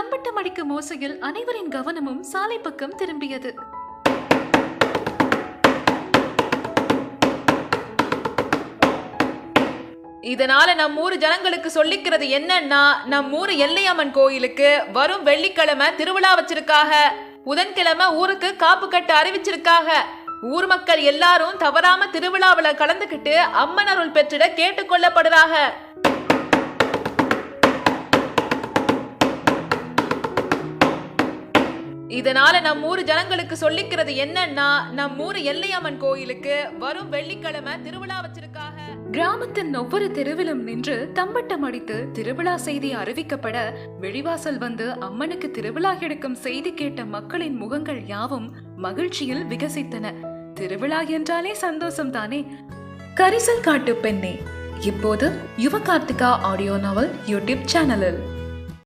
தம்பட்டம் அடிக்கும் ஓசையில் அனைவரின் கவனமும் சாலை பக்கம் திரும்பியது. இதனால நம்ம ஊர் ஜனங்களுக்கு சொல்லிக்கிறது என்னன்னா நம் ஊர் எல்லையம்மன் கோயிலுக்கு வரும் வெள்ளிக்கிழமை திருவிழா வச்சிருக்காக புதன்கிழமை ஊருக்கு காப்பு கட்ட அறிவிச்சிருக்காக ஊர் மக்கள் எல்லாரும் தவறாம திருவிழாவில் கலந்துக்கிட்டு அம்மன் அருள் பெற்றிட கேட்டுக்கொள்ளப்படுறாங்க இதனால நம்ம ஊர் ஜனங்களுக்கு சொல்லிக்கிறது என்னன்னா நம்ம ஊர் எல்லையம்மன் கோயிலுக்கு வரும் வெள்ளிக்கிழமை திருவிழா வச்சிருக்காங்க. கிராமத்தின் ஒவ்வொரு தெருவிலும் நின்று தம்பட்டம் அடித்து திருவிழா செய்தி அறிவிக்கப்பட வெளிவாசல் வந்து அம்மனுக்கு திருவிழா எடுக்கும் செய்தி கேட்ட மக்களின் முகங்கள் யாவும் மகிழ்ச்சியில் விகசித்தன. திருவிழா என்றாலே சந்தோஷம் தானே கரிசல் காட்டு பெண்ணே இப்போது Yuva Karthika audio novel YouTube சேனலில்.